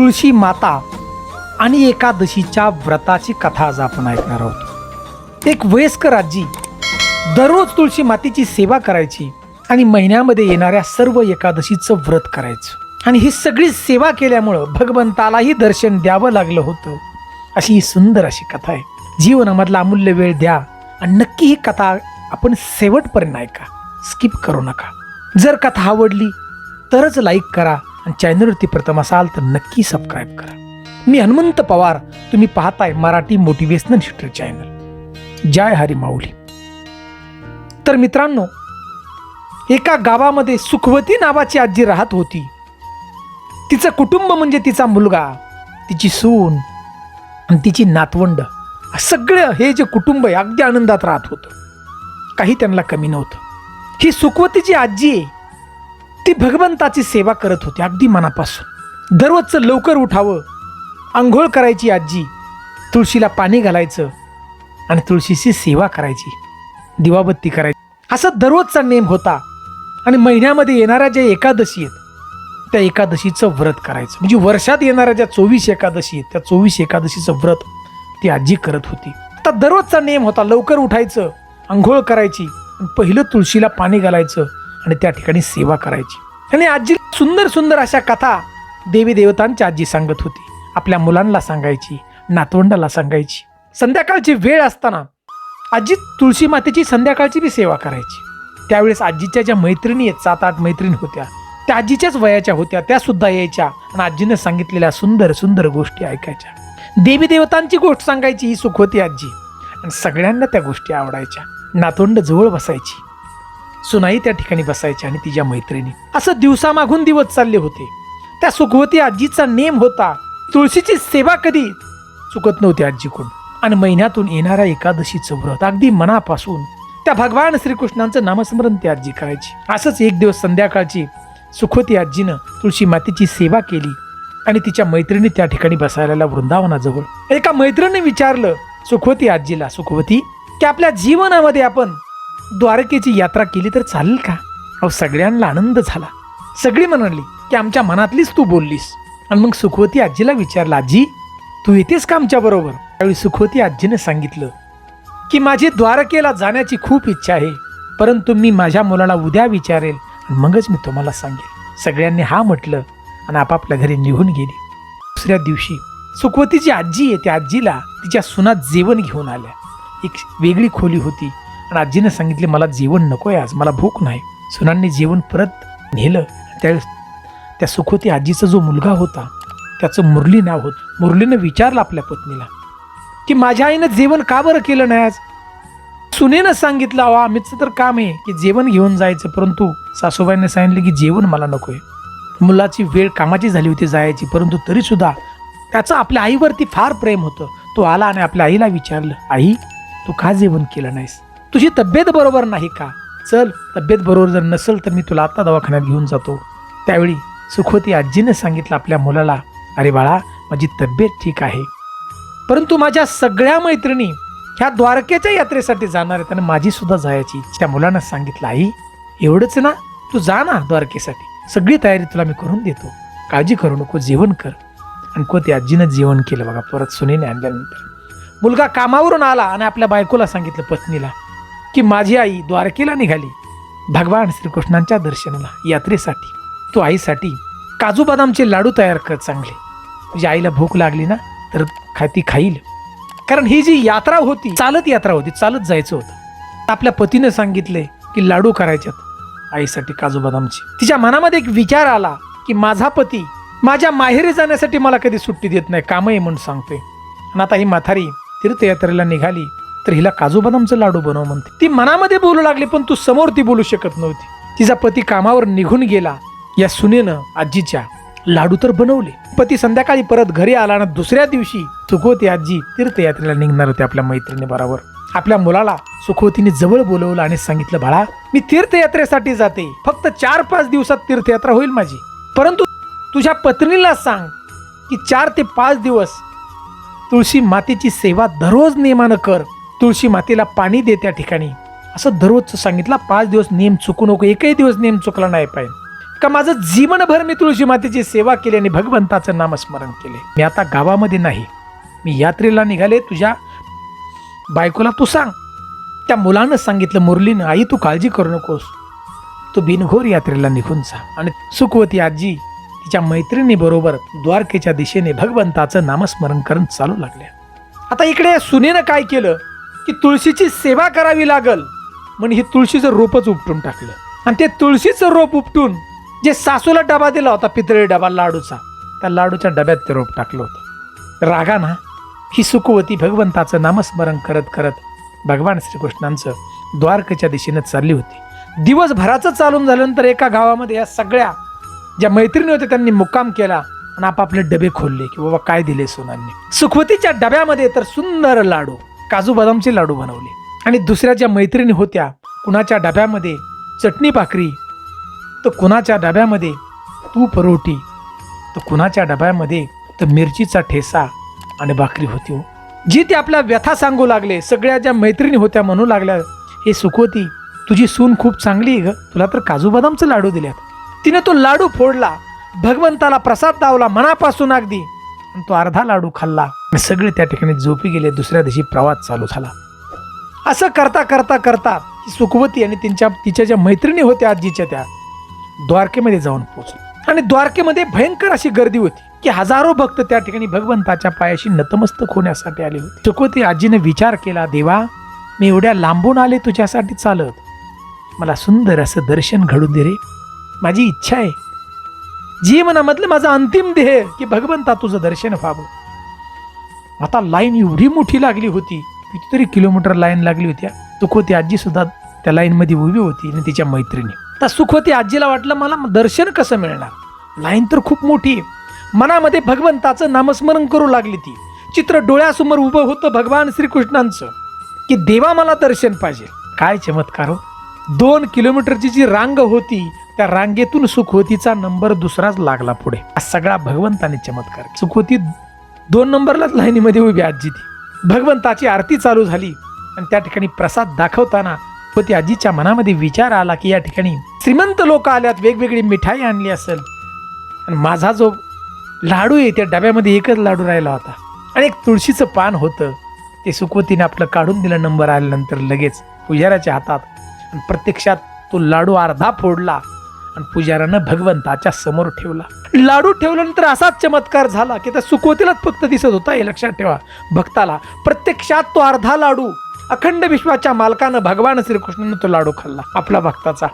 तुळशी माता आणि एकादशीच्या व्रताची कथा आज आपण ऐकणार आहोत. एक वयस्कर आजी दररोज तुळशी मातेची सेवा करायची आणि महिन्यामध्ये येणाऱ्या सर्व एकादशीचं व्रत करायचं. आणि ही सगळी सेवा केल्यामुळं भगवंतालाही दर्शन द्यावं लागलं होतं. अशी ही सुंदर अशी कथा आहे. जीवनामधला अमूल्य वेळ द्या आणि नक्की ही कथा आपण शेवटपर्यंत ऐका. स्किप करू नका. जर कथा आवडली तरच लाईक करा. आणि चॅनलवरती प्रथम असाल तर नक्की सबस्क्राईब करा. मी हनुमंत पवार तुम्ही पाहताय मराठी मोटिवेशनल हिस्ट्री चॅनल जय हरी माऊली. तर मित्रांनो एका गावामध्ये सुखवती नावाची आजी राहत होती. तिचं कुटुंब म्हणजे तिचा मुलगा तिची सून आणि तिची नातवंड सगळं हे जे कुटुंब आहे अगदी आनंदात राहत होतं. काही त्यांना कमी नव्हतं. ही सुखवतीची आजी आहे. ती भगवंताची सेवा करत होती अगदी मनापासून. दररोजचं लवकर उठावं आंघोळ करायची आजी तुळशीला पाणी घालायचं आणि तुळशीची सेवा करायची दिवाबत्ती करायची. असा दररोजचा नेम होता आणि महिन्यामध्ये येणाऱ्या ज्या एकादशी आहेत त्या एकादशीचं व्रत करायचं. म्हणजे वर्षात येणाऱ्या ज्या चोवीस एकादशी आहेत त्या चोवीस एकादशीचं व्रत ती आजी करत होती. आता दररोजचा नेम होता लवकर उठायचं आंघोळ करायची पहिलं तुळशीला पाणी घालायचं आणि त्या ठिकाणी सेवा करायची. आणि आजी सुंदर सुंदर अशा कथा देवी देवतांची आजी सांगत होती. आपल्या मुलांना सांगायची नातवंडाला सांगायची. संध्याकाळची वेळ असताना आजी तुळशी मातेची संध्याकाळची बी सेवा करायची. त्यावेळेस आजीच्या ज्या मैत्रिणी आहेत सात आठ मैत्रिणी होत्या त्या आजीच्याच वयाच्या होत्या त्या सुद्धा यायच्या आणि आजीनं सांगितलेल्या सुंदर सुंदर गोष्टी ऐकायच्या. देवी देवतांची गोष्ट सांगायची ही सुख होती आजी. आणि सगळ्यांना त्या गोष्टी आवडायच्या. नातोंड जवळ बसायची. सुनाई त्या ठिकाणी बसायची आणि तिच्या मैत्रिणी. असं दिवसामागून दिवस चालले होते. त्या सुखवती आजीचा नेम होता तुळशीची सेवा कधी? चुकत नव्हती आजीकडून. आणि महिन्यातून येणाऱ्या एकादशीचं व्रत अगदी मनापासून त्या भगवान श्रीकृष्णांचं नामस्मरण ती आजी करायची. असंच एक दिवस संध्याकाळची सुखवती आजीनं तुळशी मातेची सेवा केली आणि तिच्या मैत्रिणी त्या ठिकाणी बसायला वृंदावनाजवळ. एका मैत्रिणीने विचारलं सुखवती आजीला सुखवती की आपल्या जीवनामध्ये आपण द्वारकेची यात्रा केली तर चालेल का? अहो सगळ्यांना आनंद झाला. सगळी म्हणाली की आमच्या मनातलीच तू बोललीस. आणि मग सुखवती आजीला विचारलं आजी तू येतेस का आमच्या बरोबर? त्यावेळी सुखवती आजीने सांगितलं की माझी द्वारकेला जाण्याची खूप इच्छा आहे परंतु मी माझ्या मुलाला उद्या विचारेल आणि मगच मी तुम्हाला सांगेल. सगळ्यांनी हा म्हटलं आणि आपापल्या घरी निघून गेली. दुसऱ्या दिवशी सुखवतीची आजी आहे त्या आजीला तिच्या सुनात जेवण घेऊन आल्या. एक वेगळी खोली होती. आणि आजीनं सांगितले मला जेवण नको आहे आज मला भूक नाही. सुनांनी जेवण परत नेलं. त्यावेळेस त्या सुखवती आजीचा जो मुलगा होता त्याचं मुरली नाव होतं. मुरलीनं विचारलं आपल्या पत्नीला की माझ्या आईनं जेवण का बरं केलं नाही आज? सुनेनं सांगितलं अहो आम्हीचं तर काम आहे की जेवण घेऊन जायचं परंतु सासूबाईने सांगितलं की जेवण मला नको आहे मुलाची वेळ कामाची झाली होती जायची परंतु तरीसुद्धा त्याचं आपल्या आईवरती फार प्रेम होतं. तो आला आणि आपल्या आईला विचारलं आई तू का जेवण केलं नाहीस? तुझी तब्येत बरोबर नाही का? चल तब्येत बरोबर जर नसेल तर मी तुला आता दवाखान्यात घेऊन जातो. त्यावेळी सुखवती आजीने सांगितलं आपल्या मुलाला अरे बाळा माझी तब्येत ठीक आहे. परंतु माझ्या सगळ्या मैत्रिणी ह्या द्वारकेच्या यात्रेसाठी जाणार आहेत आणि माझी सुद्धा जायची इच्छा. त्या मुलानं सांगितलं आई एवढंच ना तू जा ना द्वारकेसाठी. सगळी तयारी तुला मी करून देतो. काळजी करू नको जेवण कर. आणि कोती आजीनं जेवण केलं बघा परत सुनेने आणल्यानंतर. मुलगा कामावरून आला आणि आपल्या बायकोला सांगितलं पत्नीला की माझी आई द्वारकेला निघाली. भगवान श्रीकृष्णांच्या दर्शनाला यात्रेसाठी तो आईसाठी काजू बदामचे लाडू तयार कर चांगले. तुझ्या आईला भूक लागली ना तर खाती खाईल. कारण ही जी यात्रा होती चालत यात्रा होती चालत जायचं होतं. आपल्या पतीनं सांगितले की लाडू करायच्यात आईसाठी काजू बदामची. तिच्या मनामध्ये एक विचार आला की माझा पती माझ्या माहेरी जाण्यासाठी मला कधी सुट्टी देत नाही काम आहे म्हणून सांगते आणि आता ही म्हातारी तीर्थयात्रेला निघाली तर हिला काजू बदामचं लाडू बनव म्हणते. ती मनामध्ये बोलू लागली पण तू समोर ती बोलू शकत नव्हती. तिचा पती कामावर निघून गेला. या सुनेनं आजीच्या लाडू तर बनवले. पती संध्याकाळी परत घरी आला आणि दुसऱ्या दिवशी सुखवती आजी तीर्थयात्रेला निघणार होते आपल्या मैत्रिणी बरोबर आपल्या मुलाला सुखवतीने जवळ बोलवलं आणि सांगितलं बाळा मी तीर्थयात्रेसाठी जाते. फक्त चार पाच दिवसात तीर्थयात्रा होईल माझी. परंतु तुझ्या पत्नीला सांग की चार ते पाच दिवस तुळशी मातेची सेवा दररोज नियमानं कर. तुळशी मातेला पाणी दे त्या ठिकाणी. असं दररोजचं सांगितलं पाच दिवस नेम चुकू नको एकही दिवस नेम चुकला नाही पाहिजे. का माझं जीवनभर मी तुळशी मातेची सेवा केली आणि भगवंताचं नामस्मरण केले. मी आता गावामध्ये नाही. मी यात्रेला निघाले तुझ्या बायकोला तू सांग. त्या मुलानं सांगितलं मुरलीनं आई तू काळजी करू नकोस. तू बिनघोर यात्रेला निघून जा. आणि सुखवती आजी तिच्या मैत्रिणीबरोबर द्वारकेच्या दिशेने भगवंताचं नामस्मरण करत चालू लागल्या. आता इकडे सुनेनं काय केलं? की तुळशीची सेवा करावी लागल. म्हणून ही तुळशीचं रोपच उपटून टाकलं. आणि ते तुळशीचं रोप उपटून जे सासूला डबा दिला होता पितळी डबा लाडूचा त्या लाडूच्या डब्यात ते रोप टाकलं होतं. रागाना ही सुखवती भगवंताचं नामस्मरण करत करत भगवान श्रीकृष्णांचं द्वारकेच्या दिशेनं चालली होती. दिवसभराचं चालून झाल्यानंतर एका गावामध्ये या सगळ्या ज्या मैत्रिणी होत्या त्यांनी मुक्काम केला आणि आपापले डबे खोलले की बाबा काय दिले सोनांनी. सुखवतीच्या डब्यामध्ये तर सुंदर लाडू काजू बदामचे लाडू बनवले. आणि दुसऱ्या ज्या मैत्रिणी होत्या कुणाच्या डब्यामध्ये चटणी भाकरी तर कुणाच्या डब्यामध्ये तूप रोटी तर कुणाच्या डब्यामध्ये तर मिरचीचा ठेसा आणि भाकरी होती हो. जी ते आपल्या व्यथा सांगू लागले सगळ्या ज्या मैत्रिणी होत्या म्हणू लागल्या हे सुखवती तुझी सून खूप चांगली आहे ग तुला तर काजू बदामचं लाडू दिल्यात तिने तो लाडू फोडला भगवंताला प्रसाद दावला मनापासून अगदी आणि तो अर्धा लाडू खाल्ला. आणि सगळे त्या ठिकाणी झोपी गेले दुसऱ्या दिवशी प्रवास चालू झाला. असं करता करता करता सुखवती आणि त्यांच्या तिच्या ज्या मैत्रिणी होत्या आजीच्या त्या द्वारकेमध्ये जाऊन पोहोचले. आणि द्वारकेमध्ये भयंकर अशी गर्दी होती की हजारो भक्त त्या ठिकाणी भगवंताच्या पायाशी नतमस्तक होण्यासाठी आले होते. सुखवती आजीने विचार केला देवा मी एवढ्या लांबून आले तुझ्यासाठी चालत. मला सुंदर असं दर्शन घडून दे रे. माझी इच्छा आहे. जी मनामधलं माझं अंतिम ध्येय की भगवंता तुझं दर्शन व्हावं. आता लाईन एवढी मोठी लागली होती कितीतरी किलोमीटर लाईन लागली होती. सुखवती आजी सुद्धा त्या लाईनमध्ये उभी होती आणि तिच्या मैत्रिणी. तर सुखवती आजीला वाटलं मला दर्शन कसं मिळणार? लाईन तर खूप मोठी आहे. मनामध्ये भगवंताचं नामस्मरण करू लागली ती. चित्र डोळ्यासमोर उभं होतं भगवान श्रीकृष्णांचं. की देवा मला दर्शन पाहिजे. काय चमत्कार हो. दोन किलोमीटरची जी रांग होती त्या रांगेतून सुखवतीचा नंबर दुसराच लागला पुढे. सगळा भगवंताने चमत्कार केला. दोन नंबरलाच लाईनीमध्ये उभी आजी ती. भगवंताची आरती चालू झाली आणि त्या ठिकाणी प्रसाद दाखवताना व ती आजीच्या मनामध्ये विचार आला की या ठिकाणी श्रीमंत लोक आल्यात वेगवेगळी मिठाई आणली असेल. आणि माझा जो लाडू आहे त्या डब्यामध्ये एकच लाडू राहिला होता. आणि एक तुळशीचं पान होतं. ते सुखवतीने आपलं काढून दिलं नंबर आल्यानंतर लगेच पुजाऱ्याच्या हातात. आणि प्रत्यक्षात तो लाडू अर्धा फोडला. आणि पुजाऱ्यानं भगवंताच्या समोर ठेवला. लाडू ठेवल्यानंतर असाच चमत्कार झाला की त्या सुखवतीलाच फक्त दिसत होता हे लक्षात ठेवा. भक्ताला प्रत्यक्षात तो अर्धा लाडू. अखंड विश्वाच्या मालकानं भगवान श्रीकृष्णानं तो लाडू खाल्ला आपला भक्ताचा.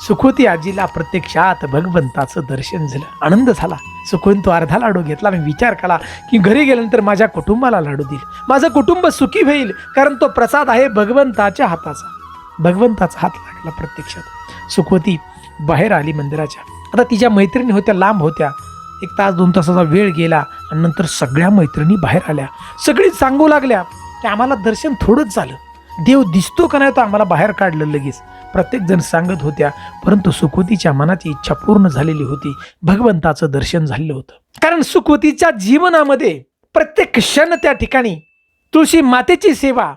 सुखवती आजीला प्रत्यक्षात भगवंताचं दर्शन झालं आनंद झाला. सुखवून तो अर्धा लाडू घेतला मी विचार केला की घरी गेल्यानंतर माझ्या कुटुंबाला लाडू देईल. माझं कुटुंब सुखी होईल कारण तो प्रसाद आहे भगवंताच्या हाताचा. भगवंताचा हात लागला प्रत्यक्षात. सुखवती बाहेर आली मंदिराच्या. आता तिच्या मैत्रिणी होत्या लांब होत्या. एक तास दोन तासाचा वेळ गेला आणि नंतर सगळ्या मैत्रिणी बाहेर आल्या. सगळी सांगू लागल्या की आम्हाला दर्शन थोडंच झालं. देव दिसतो का नाही तो आम्हाला बाहेर काढलं लगेच. प्रत्येकजण सांगत होत्या परंतु सुखवतीच्या मनाची इच्छा पूर्ण झालेली होती. भगवंताचं दर्शन झालेलं होतं. कारण सुखवतीच्या जीवनामध्ये प्रत्येक क्षण त्या ठिकाणी तुळशी मातेची सेवा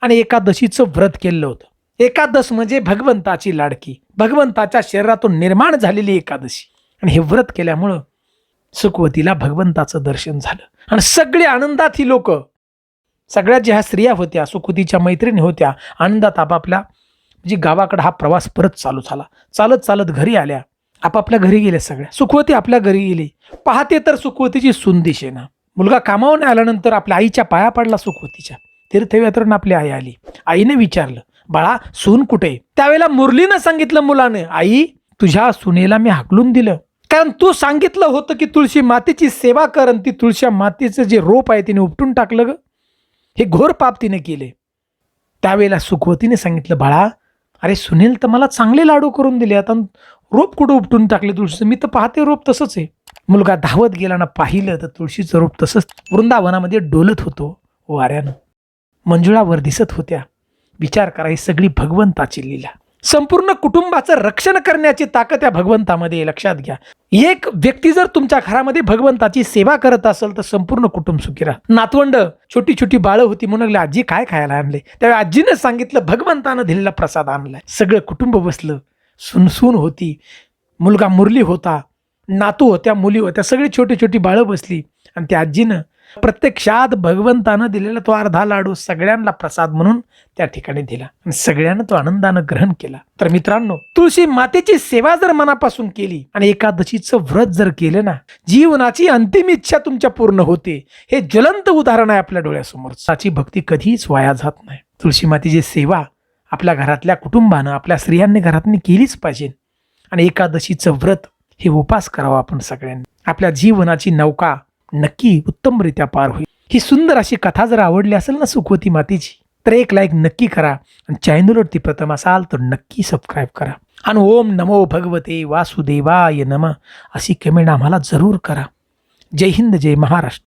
आणि एकादशीचं व्रत केलेलं होतं. एकादश म्हणजे भगवंताची लाडकी. भगवंताच्या शरीरातून निर्माण झालेली एकादशी. आणि हे व्रत केल्यामुळं सुखवतीला भगवंताचं दर्शन झालं. आणि सगळे आनंदात ही लोक सगळ्या ज्या स्त्रिया होत्या सुखवतीच्या मैत्रिणी होत्या आनंदात आपापल्या म्हणजे गावाकडे हा प्रवास परत चालू झाला. चालत चालत घरी आल्या. आपापल्या घरी गेल्या सगळ्या. सुखवती आपल्या घरी गेली. पाहते तर सुखवतीची सुनदिश आहे ना मुलगा कामावून आल्यानंतर आपल्या आईच्या पाया पडला सुखवतीच्या. तीर्थयात्रेनं आपली आई आली. आईने विचारलं बाळा सून कुठे? त्यावेळेला मुरलीनं सांगितलं मुलानं आई तुझ्या सुनेला मी हाकलून दिलं. कारण तू सांगितलं होतं की तुळशी मातेची सेवा कर आणि ती तुळशी मातेचं जे रोप आहे तिने उपटून टाकलं ग. हे घोर पाप तिने केले. त्यावेळेला सुखवतीने सांगितलं बाळा अरे सुनील तर मला चांगले लाडू करून दिले आता. रोप कुठं उपटून टाकले तुळशीचं? मी तर पाहते रोप तसंच आहे. मुलगा धावत गेला ना पाहिलं तर तुळशीचं रोप तसंच वृंदावनामध्ये डोलत होतो वाऱ्यानं. मंजुळावर दिसत होत्या. विचार करा ही सगळी भगवंताची लीला. संपूर्ण कुटुंबाचं रक्षण करण्याची ताकद या भगवंतामध्ये लक्षात घ्या. एक व्यक्ती जर तुमच्या घरामध्ये भगवंताची सेवा करत असेल तर संपूर्ण कुटुंब सुखी राहा. नातवंड छोटी छोटी बाळं होती म्हणून लागले, आजी काय खायला आणले? त्यावेळी आजीनं सांगितलं भगवंतानं दिलेला प्रसाद आणलाय. सगळं कुटुंब बसलं. सुनसून होती. मुलगा मुरली होता. नातू होत्या मुली होत्या सगळी छोटी छोटी बाळं बसली. आणि त्या आजीनं प्रत्यक्षात भगवंतानं दिलेला तो अर्धा लाडू सगळ्यांना प्रसाद म्हणून त्या ठिकाणी दिला आणि सगळ्यांना तो आनंदानं ग्रहण केला. तर मित्रांनो तुळशी मातेची सेवा जर मनापासून केली आणि एकादशीचं व्रत जर केलं ना जीवनाची अंतिम इच्छा तुमच्या पूर्ण होते. हे ज्वलंत उदाहरण आहे आपल्या डोळ्यासमोर. साची भक्ती कधीच वाया जात नाही. तुळशी मातेची सेवा आपल्या घरातल्या कुटुंबानं आपल्या स्त्रियांनी घरातनी केलीच पाहिजे. आणि एकादशीचं व्रत हे उपास करावं आपण सगळ्यांनी. आपल्या जीवनाची नौका नक्की उत्तमरित्या पार होईल. ही सुंदर अशी कथा जर आवडली असेल ना सुखवती मातेची तर एक लाईक नक्की करा आणि चॅनलवरती प्रथम असाल तर नक्की सबस्क्राईब करा. आणि ओम नमो भगवते वासुदेवाय नम अशी कमेंट आम्हाला जरूर करा. जय हिंद जय महाराष्ट्र.